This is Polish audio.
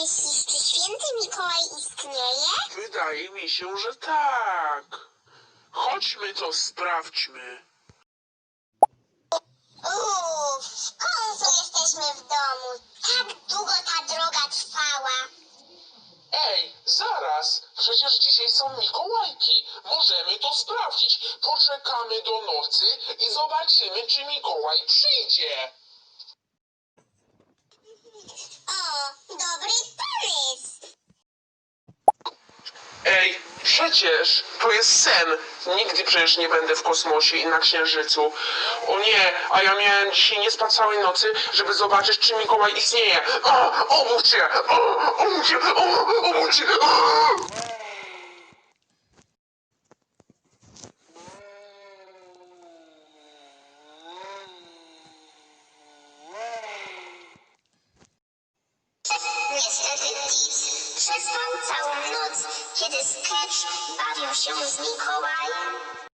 myślisz, czy święty Mikołaj istnieje? Wydaje mi się, że tak. Chodźmy to sprawdźmy. Uff, w końcu jesteśmy w domu. Tak długo ta droga trwała. Ej, zaraz! Przecież dzisiaj są Mikołajki. Możemy to sprawdzić. Poczekamy do nocy i zobaczymy, czy Mikołaj przyjdzie. Ej, przecież to jest sen. Nigdy przecież nie będę w kosmosie i na księżycu. O nie, a ja miałem dzisiaj nie spać całej nocy, żeby zobaczyć, czy Mikołaj istnieje. O, obudź się! O, obudź się! O, obudź się! O! Niestety przespał noc, kiedy Sketch bawił się z Mikołajem.